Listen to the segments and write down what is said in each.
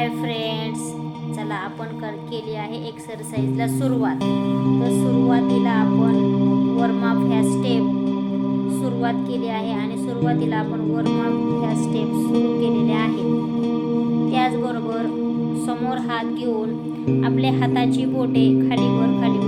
Hi friends चला आपण कर केली आहे एक्सरसाइजला सुरुवात. तर सुरुवातीला आपण वर्माप ह्या स्टेप सुरुवात केली आहे आणि सुरुवातीला आपण वर्माप ह्या स्टेप सुरू केलेल्या आहेत. त्याचबरोबर समोर हात घेऊन आपले हाताची बोटे खालीवर खाली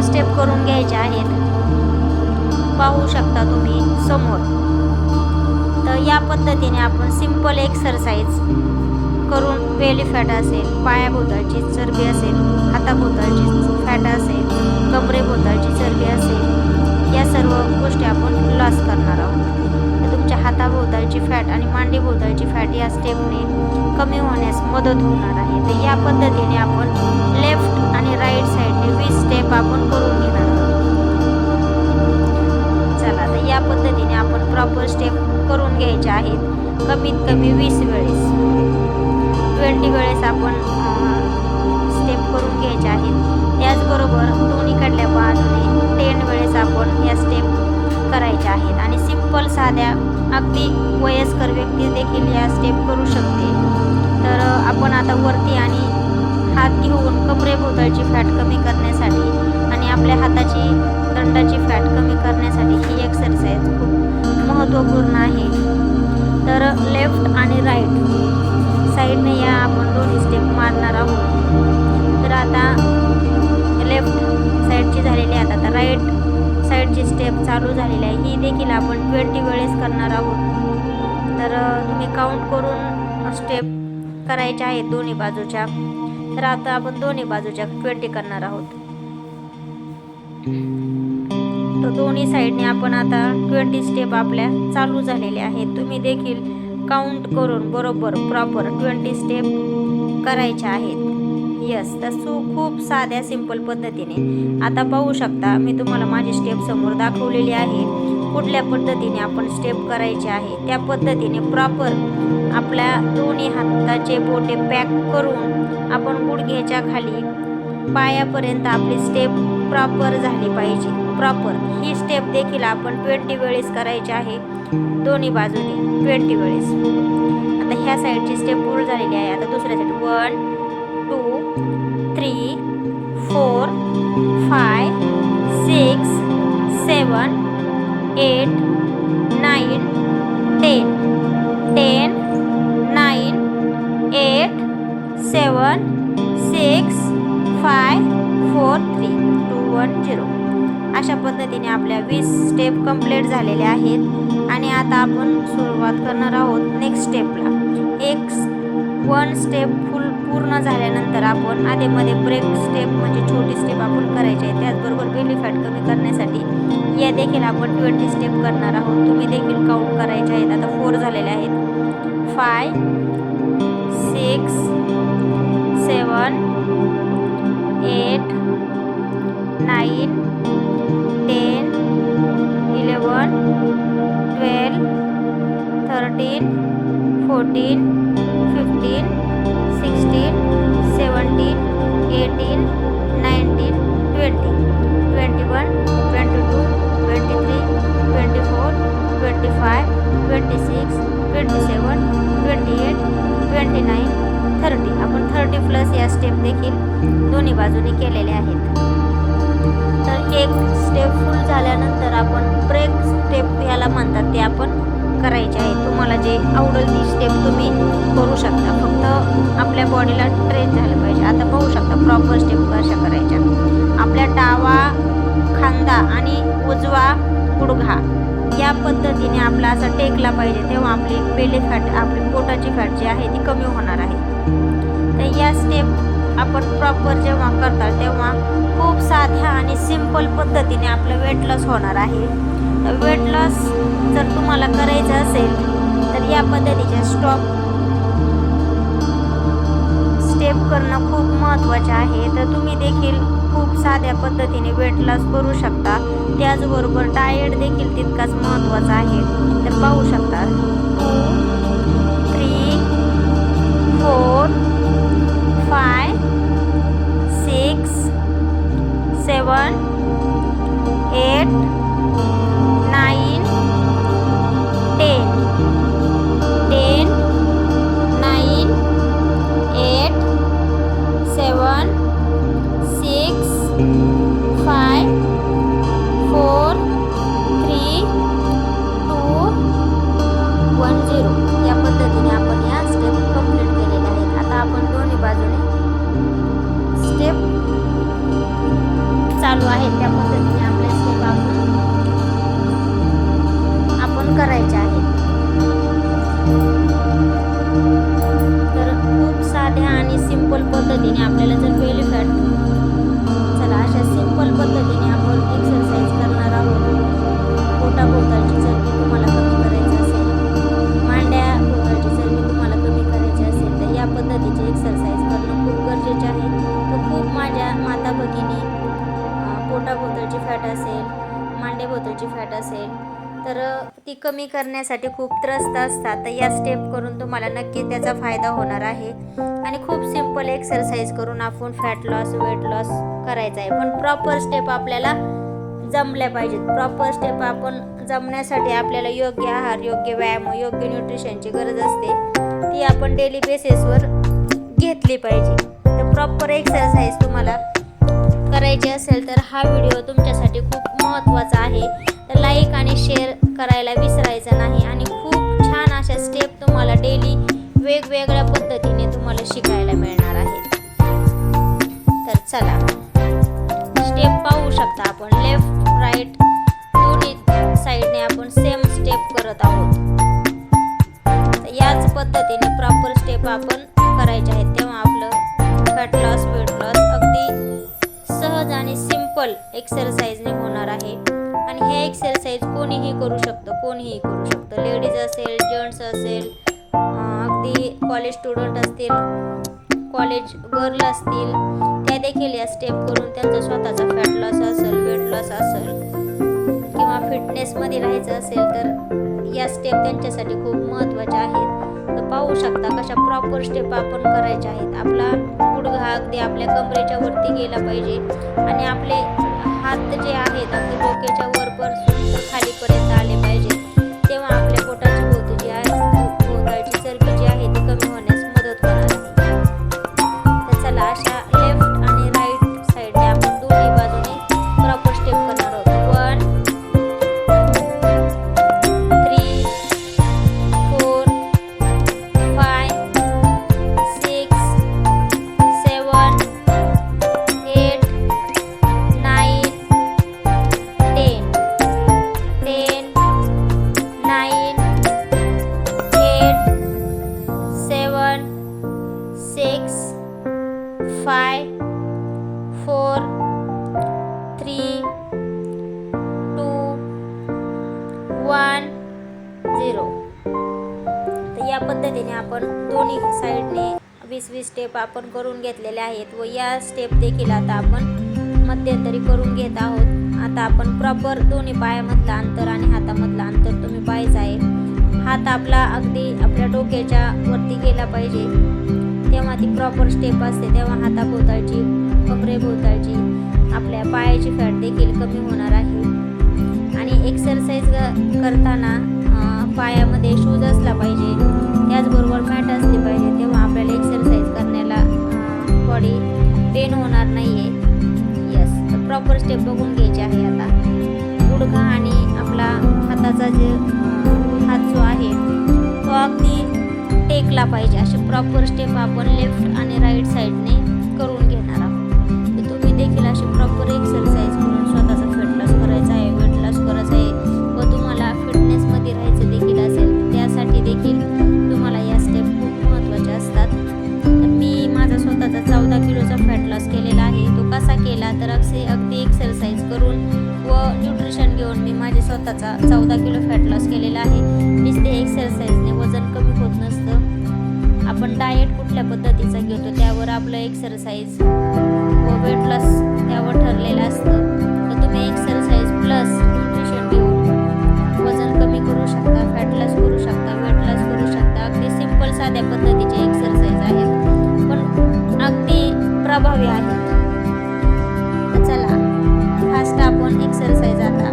दोन स्टेप करून घ्यायचे आहेत. पाहू शकता तुम्ही समोर. तर या पद्धतीने आपण सिंपल एक्सरसाइज करून बेली फॅट असेल पायाभोवताळची चरबी असेल हाताभोवताळची फॅट असेल कमरेभोवताळची चरबी असेल या सर्व गोष्टी आपण लॉस करणार आहोत. हाताभोवतालची फॅट आणि मांडीभोवताळची फॅट या स्टेपने कमी होण्यास मदत होणार आहे. तर या पद्धतीने आपण लेफ्ट आणि राईट साईडने वीस स्टेप आपण करून घेणार आहोत. चला तर या पद्धतीने आपण प्रॉपर स्टेप करून घ्यायचे आहेत. कमीत कमी वीस वेळेस. ट्वेंटी वेळेस आपण स्टेप करून घ्यायचे आहेत. त्याचबरोबर दोन्हीकडल्या बाजूने टेन वेळेस आपण या स्टेप करायच्या आहेत. आणि सिंपल साध्या अगदी वयस्कर व्यक्ती देखील या स्टेप करू शकते. तर आपण आता वरती आणि हात घेऊन कमरेभोवताळची फॅट कमी करण्यासाठी आणि आपल्या हाताची दंडाची फॅट कमी करण्यासाठी ही एक्सरसाइज खूप महत्त्वपूर्ण आहे. तर लेफ्ट आणि राईट साईडने या आपण दोन्ही स्टेप मारणार आहोत. तर आता लेफ्ट साईडची झालेली आता राईट साईडची स्टेप चालू झालेली आहे. ही देखील आपण ट्वेंटी वेळेस करणार आहोत. तर तुम्ही काउंट करून स्टेप करायच्या आहेत दोन्ही बाजूच्या. तर आता आपण दोन्ही बाजूच्या ट्वेंटी करणार आहोत. तर दोन्ही साईडने आपण आता ट्वेंटी स्टेप आपल्या चालू झालेल्या आहेत. तुम्ही देखील काउंट करून बरोबर प्रॉपर ट्वेंटी स्टेप करायच्या आहेत. यस तर सू खूप साध्या सिंपल पद्धतीने. आता पाहू शकता मी तुम्हाला माझी स्टेप समोर दाखवलेली आहे. कुठल्या पद्धतीने आपण स्टेप करायचे आहे त्या पद्धतीने प्रॉपर आपल्या दोन्ही हाताचे बोटे पॅक करून आपण गुडघ्याच्या खाली पायापर्यंत आपली स्टेप प्रॉपर झाली पाहिजे. प्रॉपर ही स्टेप देखील आपण ट्वेंटी वेळेस करायची आहे दोन्ही बाजूने ट्वेंटी वेळेस. आता ह्या साईडची स्टेप पूर्ण झालेली आहे. आता दुसऱ्या side one three four five six seven eight nine ten ten nine eight seven six five four three two one zero अशा पद्धतीने आपल्या वीस स्टेप कंप्लीट झालेल्या आहेत. आणि आता आपण सुरुवात करणार आहोत नेक्स्ट स्टेपला एक वन स्टेप फुल पूर्ण झाल्यानंतर आपण आधेमध्ये ब्रेक स्टेप म्हणजे छोटी स्टेप आपण करायची आहे. त्याचबरोबर बेली फॅट कमी करण्यासाठी या देखील आपण ट्वेंटी स्टेप करणार आहोत. तुम्ही देखील काउंट करायचे आहेत. आता फोर झालेले आहेत. Five six seven eight nine ten eleven twelve thirteen fourteen fifteen sixteen seventeen eighteen nineteen twenty twenty one twenty two twenty three twenty four twenty five twenty six twenty seven twenty eight twenty nine thirty आपण thirty plus या step देखील दोन्ही बाजूने केलेले आहेत. तर एक step फुल झाल्यानंतर आपण ब्रेक स्टेप याला म्हणतात ते आपण करायचे आहे. तुम्हाला जे आवडेल ती स्टेप तुम्ही करू शकता. फक्त आपल्या बॉडीला ट्रेन झालं पाहिजे. आता पाहू शकता प्रॉपर स्टेप कशा करायच्या. आपल्या डावा खांदा आणि उजवा गुडघा या पद्धतीने आपला असा टेकला पाहिजे. तेव्हा आपली बेली फॅट आपली पोटाची फॅट जी आहे ती कमी होणार आहे. तर या स्टेप आपण प्रॉपर जेव्हा करता तेव्हा खूप साध्या आणि सिंपल पद्धतीने आपलं वेट लॉस होणार आहे. तर वेट लॉस जर तुम्हाला करायचं असेल तर या पद्धतीच्या स्टॉप स्टेप करणं खूप महत्त्वाचे आहे. तर तुम्ही देखील खूप साध्या पद्धतीने वेट लॉस करू शकता. त्याचबरोबर डाएट देखील तितकाच महत्त्वाचा आहे. तर पाहू शकता. टू थ्री फोर ती कमी करण्यासाठी खूप त्रस्त असतात तर या स्टेप करून तुम्हाला नक्की त्याचा फायदा होणार आहे. आणि खूप सिंपल एक्सरसाइज करून आपण फॅट लॉस वेट लॉस करायचा आहे. पण प्रॉपर स्टेप आपल्याला जमल्या पाहिजेत. प्रॉपर स्टेप आपण जमण्यासाठी आपल्याला योग्य आहार योग्य व्यायाम योग्य न्यूट्रिशनची गरज असते. ती आपण डेली बेसिसवर घेतली पाहिजे. तर प्रॉपर एक्सरसाइज तुम्हाला करायची असेल तर हा व्हिडिओ तुमच्यासाठी खूप महत्त्वाचा आहे. तर लाईक आणि शेअर करायला विसरायचं नाही. आणि खूप छान अशा स्टेप तुम्हाला डेली वेगवेगळ्या पद्धतीने तुम्हाला शिकायला मिळणार आहेत तर चला स्टेप पाहू शकता आपण. लेफ्ट राईट दोन्ही साईडने आपण सेम स्टेप करत आहोत. तर याच पद्धतीने प्रॉपर स्टेप आपण करायचे आहेत. तेव्हा आपलं फॅट लॉस वेट लॉस अगदी सहज आणि सिंपल एक्सरसाइजने होणार आहे. आणि हे एक्सरसाइज कोणीही करू शकतं कोणीही करू शकतं. लेडीज असेल जेंट्स असेल अगदी कॉलेज स्टुडंट असतील कॉलेज गर्ल असतील त्या देखील या स्टेप करून त्यांचा स्वतःचा फॅट लॉस असेल वेट लॉस असेल किंवा फिटनेसमध्ये राहायचं असेल तर या स्टेप त्यांच्यासाठी खूप महत्त्वाच्या आहेत. तर पाहू शकता कशा प्रॉपर स्टेप आपण करायच्या आहेत. आपला गुडघा अगदी आपल्या कमरेच्या वरती गेला पाहिजे आणि आपले हात जे आहेत अगदी डोक्याच्या वरपासून खालीपर्यंत आले. करून घेतलेले आहेत व या स्टेप देखील आता आपण मध्यंतरी करून घेत आहोत. आता आपण प्रॉपर दोन्ही पायामधलं अंतर आणि हातामधलं अंतर तुम्ही पाहायचं आहे. हात आपला अगदी आपल्या डोक्याच्या वरती गेला पाहिजे. तेव्हा ती प्रॉपर स्टेप असते. तेव्हा हाताभोवताळची कमरेभोवताळची आपल्या पायाची फॅट देखील कमी होणार आहे. आणि एक्सरसाइज करताना पायामध्ये शूज असला पाहिजे. त्याचबरोबर मॅट असली पाहिजे. तेव्हा आपल्याला एक्सरसाइज बॉडी पेन होणार नाही आहे यस तर प्रॉपर स्टेप बघून घ्यायची आहे आता. गुडघा आणि आपला हाताचा जे हात जो आहे तो अगदी टेकला पाहिजे. असे प्रॉपर स्टेप आपण लेफ्ट आणि राईट साईडने करून घेणार आहोत. तुम्ही देखील अशी प्रॉपर एक्सरसाइज करून स्वतःचा चौदा किलो फॅट लॉस केलेला आहे. नुसते एक्सरसाइजने वजन कमी होत नसतं. आपण डाएट कुठल्या पद्धतीचा घेतो त्यावर आपलं एक्सरसाइज व वेट लॉस त्यावर ठरलेलं असतं. तर तुम्ही एक्सरसाइज प्लस न्यूट्रिशन घेऊन वजन कमी करू शकता फॅट लॉस करू शकता वेट लॉस करू शकता. अगदी सिंपल साध्या पद्धतीचे एक्सरसाइज आहेत. पण अगदी प्रभावी आहेत. चला फास्ट आपण एक्सरसाइज आता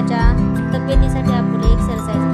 स्वतःच्या तब्येतीसाठी आपले एक्सरसाइज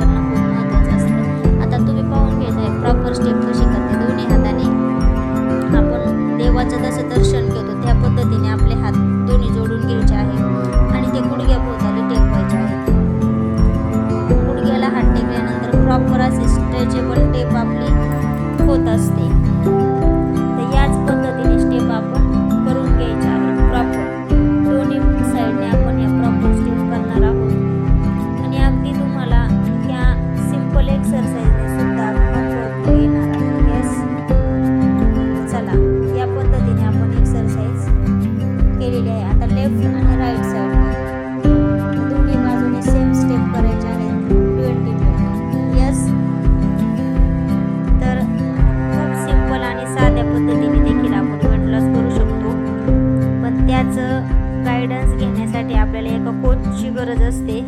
गायडन्स घेण्यासाठी आपल्याला एका कोचची गरज असते.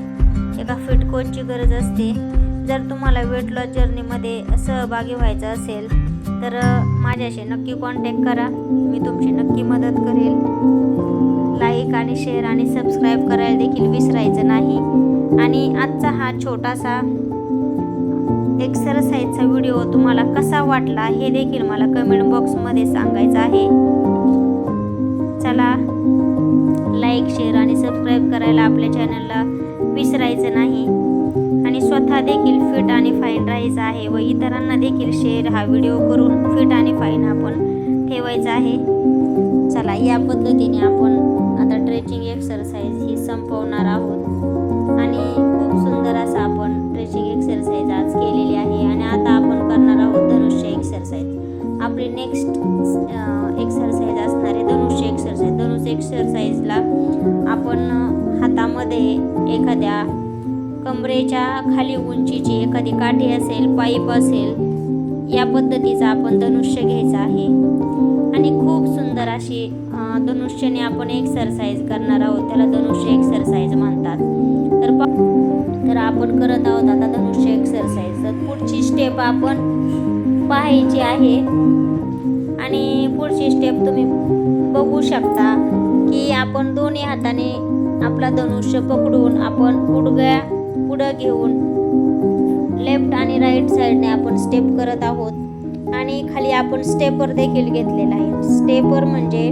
एका फिट कोचची गरज असते. जर तुम्हाला वेट लॉस जर्नीमध्ये सहभागी व्हायचं असेल तर माझ्याशी नक्की कॉन्टॅक्ट करा. मी तुमची नक्की मदत करेल. लाईक आणि शेअर आणि सबस्क्राईब करायला देखील विसरायचं नाही. आणि आजचा हा छोटासा एक्सरसाइजचा व्हिडिओ तुम्हाला कसा वाटला हे देखील मला कमेंट बॉक्समध्ये सांगायचं आहे. चला लाईक शेअर आणि सबस्क्राईब करायला आपल्या चॅनलला विसरायचं नाही. आणि स्वतः देखील फिट आणि फाईन राहायचं आहे व इतरांना देखील शेअर हा व्हिडिओ करून फिट आणि फाईन आपण ठेवायचा आहे. चला या पद्धतीने आपण आता ट्रेचिंग एक्सरसाइज ही संपवणार आहोत. आणि खूप सुंदर असा आपण ट्रेचिंग एक्सरसाइज आज केलेली आहे. आणि आता आपण करणार आहोत धनुष्य एक्सरसाइज आपली नेक्स्ट एखाद्या कमरेच्या खाली उंचीची एखादी काठी असेल पाईप असेल या पद्धतीचा आपण धनुष्य घ्यायचा आहे. आणि खूप सुंदर अशी धनुष्यने आपण एक्सरसाइज करणार आहोत. त्याला धनुष्य एक्सरसाइज म्हणतात. तर तर आपण करत आहोत आता धनुष्य एक्सरसाइज तर पुढची स्टेप आपण पाहायची आहे. आणि पुढची स्टेप तुम्ही बघू शकता की आपण दोन्ही हाताने आपला धनुष्य पकडून आपण गुडघ्या पुढं घेऊन लेफ्ट आणि राईट साईडने आपण स्टेप करत आहोत. आणि खाली आपण स्टेपर देखील घेतलेला आहे. स्टेपर म्हणजे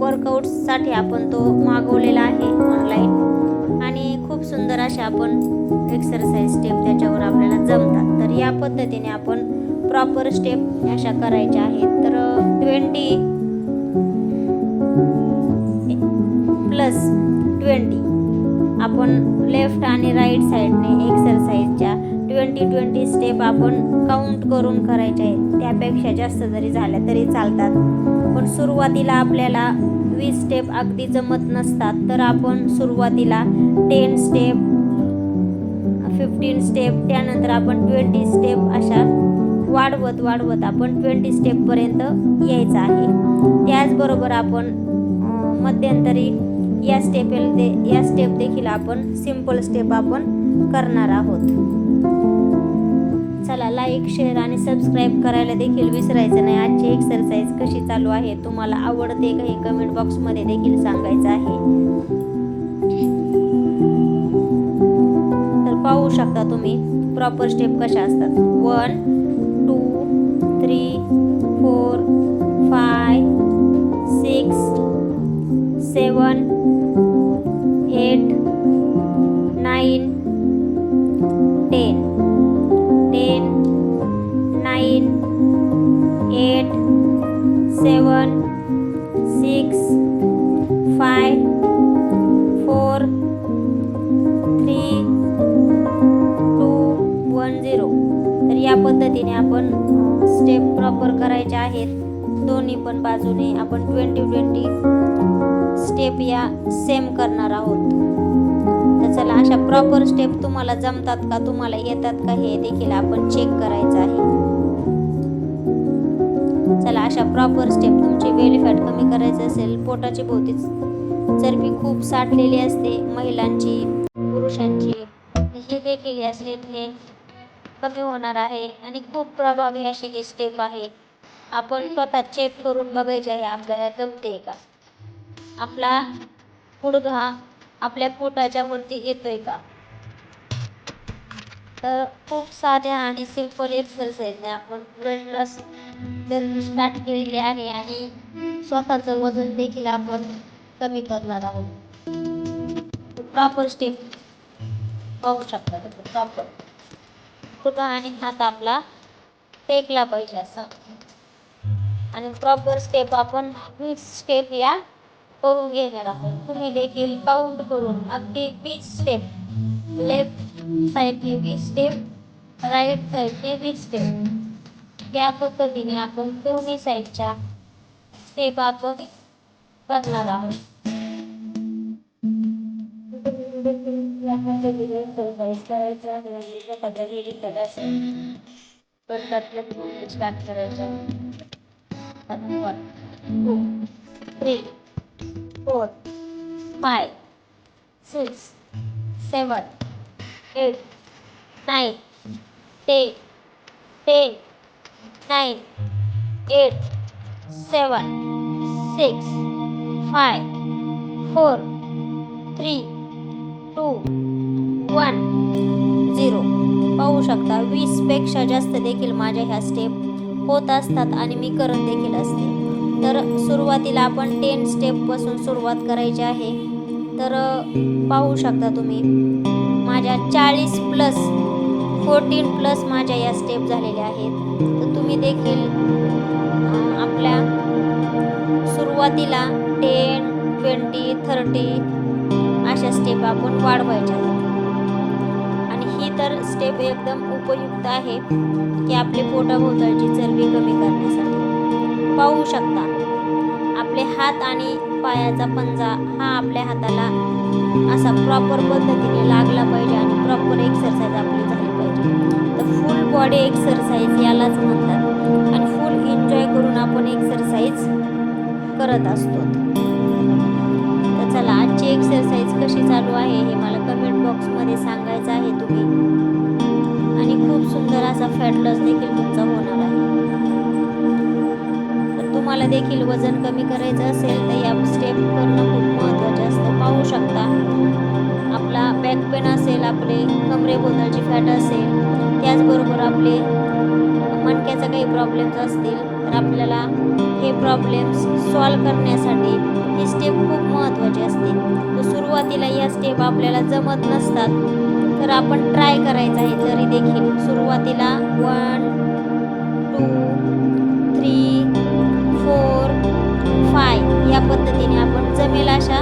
वर्कआउटसाठी आपण तो मागवलेला आहे ऑनलाईन आणि खूप सुंदर अशा आपण एक्सरसाइज स्टेप त्याच्यावर आपल्याला जमतात. तर या पद्धतीने आपण प्रॉपर स्टेप अशा करायच्या आहेत. तर ट्वेंटी प्लस ट्वेंटी. आपण लेफ्ट आणि राईट साईडने एक्सरसाइजच्या ट्वेंटी ट्वेंटी स्टेप आपण काउंट करून करायचे आहेत. त्यापेक्षा जास्त जरी झाल्या तरी चालतात. पण सुरुवातीला आपल्याला वीस स्टेप अगदी जमत नसतात तर आपण सुरुवातीला टेन स्टेप फिफ्टीन स्टेप त्यानंतर आपण ट्वेंटी स्टेप अशा वाढवत वाढवत आपण ट्वेंटी स्टेपपर्यंत यायचं आहे. त्याचबरोबर आपण मध्यंतरी या स्टेप या स्टेप देखील आपण सिंपल स्टेप आपण करणार आहोत. चला लाईक शेअर आणि सबस्क्राईब करायला देखील विसरायचं नाही. आजची एक्सरसाइज कशी चालू आहे तुम्हाला आवडते का हे कमेंट बॉक्समध्ये देखील सांगायचं आहे. तर पाहू शकता तुम्ही प्रॉपर स्टेप कशा असतात. One two three four five six seven nine ten ten nine eight seven six five four three two one zero तर या पद्धतीने आपण स्टेप प्रॉपर करायचे आहेत. दोन्ही पण बाजूने आपण ट्वेंटी ट्वेंटी स्टेप या सेम करणार आहोत. अशा प्रॉपर स्टेप तुम्हाला जमतात का? तुम्हाला येतात का? हे देखील आपण चेक करायचं आहे. चला अशा प्रॉपर स्टेप तुमची बेली फॅट कमी करायचं असेल पोटाची भोवतीच चरबी खूप साठलेली असते महिलांची पुरुषांची हे देखील या स्टेपने कमी होणार आहे आणि खूप प्रभावी अशी ही स्टेप आहे. आपण स्वतः चेक करून बघायचे आहे आपल्याला जमते का? आपला गुडघा आपल्या पोटाच्या वरती येतोय का? तर खूप साध्या आणि सिंपल एक्सरसाइजने आपण वेट स्टार्ट केलेली आहे आणि स्वतःचं वजन देखील आपण कमी करणार आहोत. प्रॉपर स्टेप पाहू शकता प्रॉपर कुठं आणि हात आपला टेकला पाहिजे असं. आणि प्रॉपर स्टेप आपण स्टेप या घेणार आहोत तुम्ही देखील काउंट करून अगदी वीस स्टेप लेफ्ट साईडने वीस स्टेप राईट साईडने वीस स्टेप या पद्धतीने आपण दोन्ही साईडच्या स्टेप आपण करणार आहोत. करायचं four five six seven eight nine ते ते nine eight seven six five four three two one zero. पाहू शकता वीसपेक्षा जास्त देखील माझ्या ह्या स्टेप होत असतात आणि मी करत देखील असते. तर सुरुवातीला आपण टेन स्टेपपासून सुरुवात करायची आहे. तर पाहू शकता तुम्ही माझ्या चाळीस प्लस फोर्टीन प्लस माझ्या या स्टेप झालेल्या आहेत. तर तुम्ही देखील आपल्या सुरुवातीला टेन ट्वेंटी थर्टी अशा स्टेप आपण वाढवायच्या आणि ही तर स्टेप एकदम उपयुक्त आहे की आपले पोटाभोवतालची चरबी कमी करण्यासाठी. पाहू शकता. आपले हात आणि पायाचा पंजा हा आपल्या हाताला असा प्रॉपर पद्धतीने लागला पाहिजे आणि प्रॉपर एक्सरसाइज आपली झाली पाहिजे. तर फुल बॉडी एक्सरसाइज यालाच म्हणतात. आणि फुल एन्जॉय करून आपण एक्सरसाइज करत असतो. तर चला आजची एक्सरसाइज कशी चालू आहे हे मला कमेंट बॉक्समध्ये सांगायचं आहे तुम्ही. आणि खूप सुंदर असा फॅट लॉस देखील तुमचा होणार आहे. तुम्हाला देखील वजन कमी करायचं असेल तर या स्टेप करणं खूप महत्त्वाचे असतं. पाहू शकता आपला बॅक पेन असेल आपले कमरेबोधाची फॅट असेल त्याचबरोबर आपले मणक्याचा काही प्रॉब्लेम्स असतील तर आपल्याला हे प्रॉब्लेम्स सॉल्व करण्यासाठी ही स्टेप खूप महत्त्वाची असते. तर सुरुवातीला या स्टेप आपल्याला जमत नसतात तर आपण ट्राय करायचं आहे तरी देखील सुरुवातीला वन या पद्धतीने आपण जमेल अशा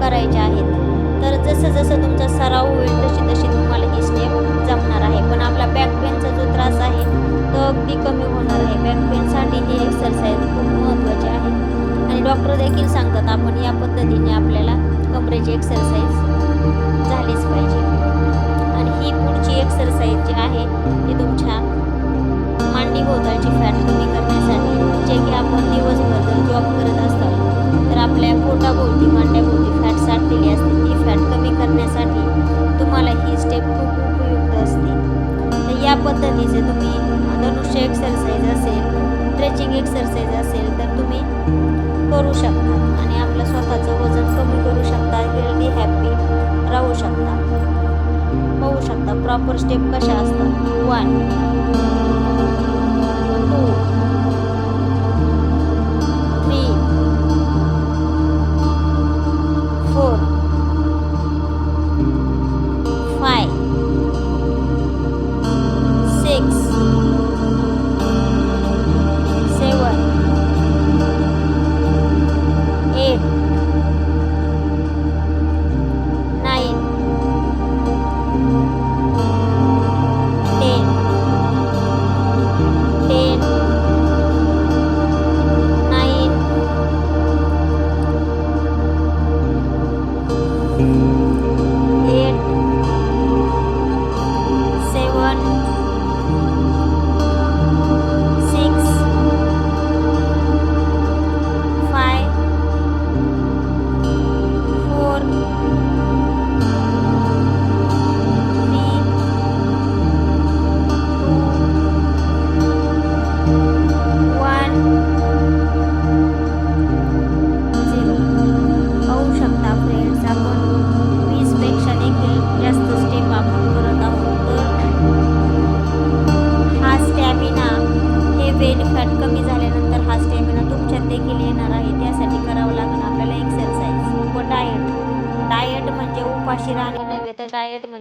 करायच्या आहेत. तर जसं जसं तुमचा सराव होईल तशी तशी तुम्हाला ही स्टेप जमणार आहे. पण आपला बॅक पेनचा जो त्रास आहे तो अगदी कमी होणार आहे. बॅक पेनसाठी ही एक्सरसाइज खूप महत्त्वाची आहे. आणि डॉक्टर देखील सांगतात आपण या पद्धतीने आपल्याला कमरेची एक्सरसाइज झालीच पाहिजे. आणि ही पुढची एक्सरसाइज जी आहे ती तुमच्या मांडी भोवतालची फॅट कमी करण्यासाठी जे की आपण दिवसभर जॉब करत असतो तर आपल्या पोटाभोवती मांड्याभोवती फॅट साठलेली असते ती फॅट कमी करण्यासाठी तुम्हाला ही स्टेप खूप उपयुक्त असते. तर या पद्धतीचे तुम्ही धनुष्य एक्सरसाइज असेल स्ट्रेचिंग एक्सरसाइज असेल तर तुम्ही करू शकता आणि आपलं स्वतःचं वजन कमी करू शकता हेल्दी हॅपी राहू शकता. होऊ शकता प्रॉपर स्टेप कशा असतात. वन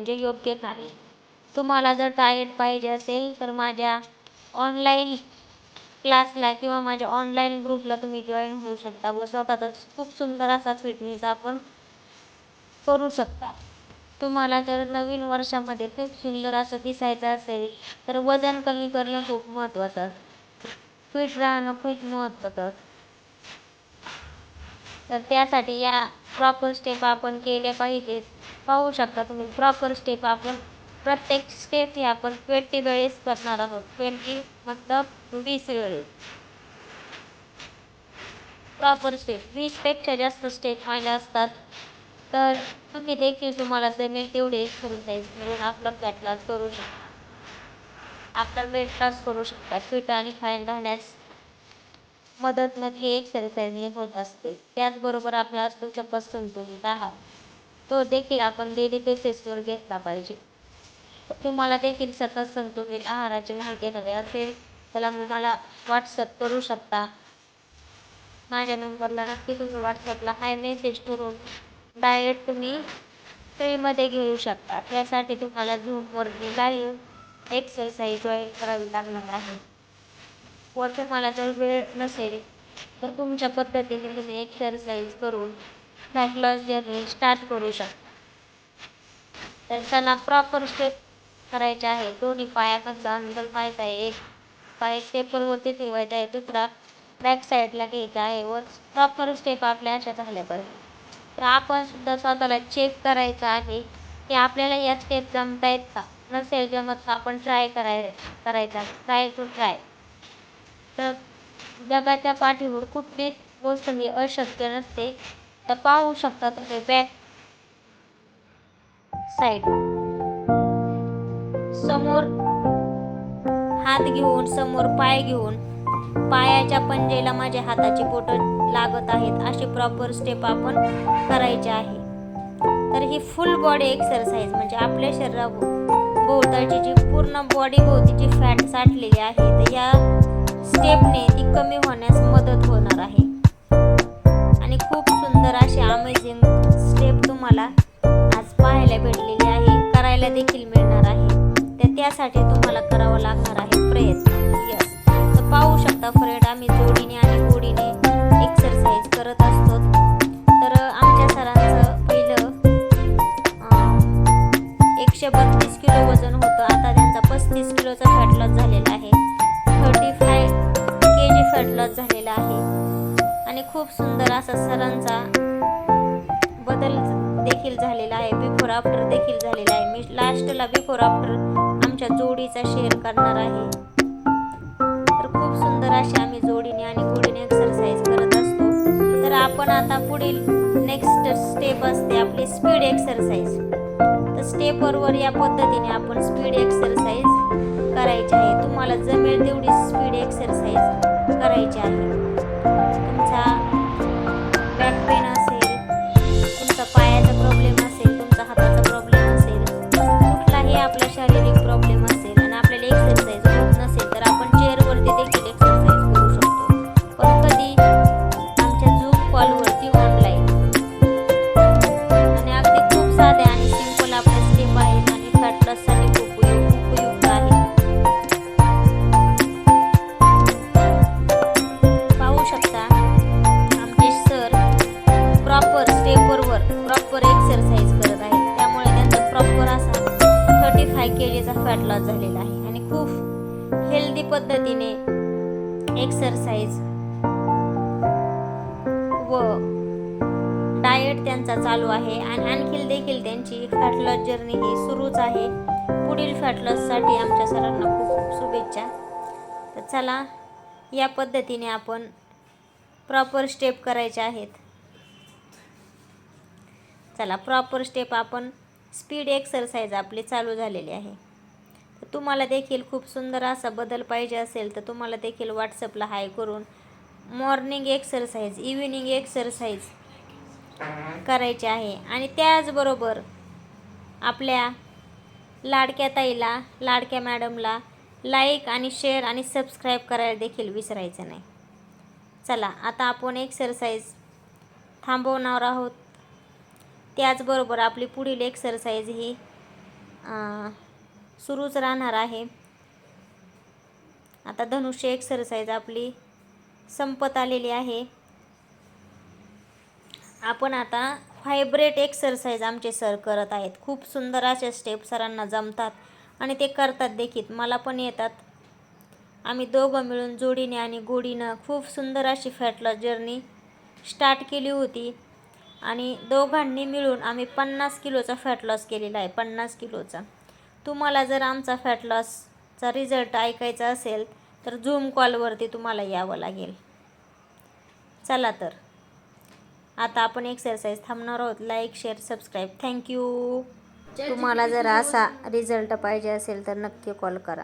म्हणजे योग्य नाही. तुम्हाला जर डाएट पाहिजे असेल तर माझ्या ऑनलाईन क्लासला किंवा माझ्या ऑनलाईन ग्रुपला तुम्ही जॉईन होऊ शकता. व स्वतःचाच खूप सुंदर असा फिटनेस आपण करू शकता. तुम्हाला जर नवीन वर्षामध्ये खूप सुंदर असं दिसायचं असेल तर वजन कमी करणं खूप महत्त्वाचं फिट राहणं खूप महत्त्वाचं तर त्यासाठी या प्रॉपर स्टेप आपण केल्या पाहिजेत. पाहू शकता तुम्ही. प्रॉपर स्टेप आपण प्रत्येक स्टेप ही आपण ट्वेंटी वेळेस करणार आहोत. ट्वेंटी मतलब वीस वेळेस प्रॉपर स्टेप वीसपेक्षा जास्त स्टेप व्हायला असतात. तर तुम्ही देखील तुम्हाला जमेल तेवढे एक्सरसाइज म्हणून आपला फॅट करू शकता. आपला वेट लॉस करू शकता. फिट आणि फाईन राहण्यास मदत म्हणजे एक्सरसाइज होत असते. त्याचबरोबर आपल्या तुमच्या पसंत तुम्ही राहा तो देखील आपण डेली बेसिसवर घेतला पाहिजे. तुम्हाला देखील सतत संतुलित आहाराची माहिती हवी असेल त्याला मला व्हॉट्सअप करू शकता. माझ्या नंबरला नक्की तुम्ही व्हॉट्सअपला हाय मेसेज करून डायट तुम्ही फ्रीमध्ये घेऊ शकता. त्यासाठी तुम्हाला झूमवर लाईव्ह एक्सरसाइज वगैरे करावी लागणार आहे. व तुम्हाला जर वेळ नसेल तर तुमच्या पद्धतीने तुम्ही एक्सरसाइज करून फॅट जर्नी स्टार्ट करू शकता. तर त्यांना प्रॉपर स्टेप करायचे आहे. दोन्ही पायाचा अंतर पाहायचा आहे. एक पाय टेबलवरती ठेवायचा आहे. दुसरा बॅक साईडला घ्यायचा आहे. व प्रॉपर स्टेप आपल्या अशा झाल्या पाहिजे. तर आपण सुद्धा स्वतःला चेक करायचं आहे की आपल्याला या स्टेप जमता आहेत का? नसेल जमत आपण ट्राय कराय करायचा. ट्राय टू ट्राय तर जगाच्या पाठीवर कुठलीच गोष्ट ही अशक्य नसते. तर पाहू शकता तुम्ही बॅक साईड समोर हात घेऊन समोर पाय घेऊन पायाच्या पंजेला माझ्या हाताची बोट लागत आहेत. अशी प्रॉपर स्टेप आपण करायचे आहे. तर ही फुल बॉडी एक्सरसाइज म्हणजे आपल्या शरीरा भोवताची जी पूर्ण बॉडी भोवतीची फॅट साठलेली आहे तर या स्टेपने ती कमी होण्यास मदत होणार आहे. खूप सुंदर अशी अमेझिंग स्टेप तुम्हाला आज पाहायला भेटलेली आहे. करायला देखील मिळणार आहे. तर त्यासाठी तुम्हाला करावं लागणार आहे प्रयत्न. यस तर पाहू शकता फ्रेंड आम्ही जोडीने आणि गोडीने एक्सरसाइज करत सुंदर असा सरांचा बदल देखील झालेला आहे. बिफोर आफ्टर देखील झालेला आहे. मी लास्टला बिफोर आफ्टर आमच्या जोडीचा शेअर करणार आहे. तर खूप सुंदर अशी आम्ही जोडीने आणि गोडीने एक्सरसाइज करत असतो. तर आपण आता पुढील नेक्स्ट स्टेप असते आपली स्पीड एक्सरसाइज तर स्टेपरवर या पद्धतीने आपण स्पीड एक्सरसाइज करायची आहे. तुम्हाला जमेल तेवढी स्पीड एक्सरसाइज करायची आहे. तुमचा पद्धतीने एक्सरसाइज व डाएट त्यांचा चालू आहे. आणि आणखी देखील त्यांची फॅट लॉस जर्नी ही सुरूच आहे. पुढील फॅट लॉससाठी आमच्या सरांना खूप खूप शुभेच्छा. तर चला या पद्धतीने आपण प्रॉपर स्टेप करायचे आहेत. चला प्रॉपर स्टेप आपण स्पीड एक्सरसाइज आपली चालू झालेली आहे. तुम्हाला देखील खूप सुंदर असा बदल पाहिजे असेल तर तुम्हाला देखील व्हॉट्सअपला हाय करून मॉर्निंग एक्सरसाइज इव्हिनिंग एक्सरसाइज करायची आहे. आणि त्याचबरोबर आपल्या लाडक्या ताईला लाडक्या मॅडमला लाईक आणि शेअर आणि सबस्क्राईब करायला देखील विसरायचं नाही. चला आता आपण एक्सरसाइज थांबवणार आहोत. त्याचबरोबर आपली पुढील एक्सरसाइज ही सुरूच राहणार आहे. आता धनुष्य एक्सरसाइज आपली संपत आलेली आहे. आपण आता व्हायब्रेट एक्सरसाइज आमचे सर करत आहेत. खूप सुंदर अशा स्टेप सरांना जमतात आणि ते करतात देखील. मला पण येतात. आम्ही दोघं मिळून जोडीने आणि गोडीनं खूप सुंदर अशी फॅटलॉस जर्नी स्टार्ट केली होती. आणि दोघांनी मिळून आम्ही पन्नास किलोचा फॅट लॉस केलेला आहे. पन्नास किलोचा. तुम्हाला जर आमचा फॅट लॉसचा रिझल्ट ऐकायचा असेल तर झूम कॉलवरती तुम्हाला यावं लागेल. चला तर. आता आपण एक्सरसाइज थांबणार आहोत. लाईक शेअर सबस्क्राईब थँक्यू तुम्हाला जर असा रिझल्ट पाहिजे असेल तर नक्की कॉल करा.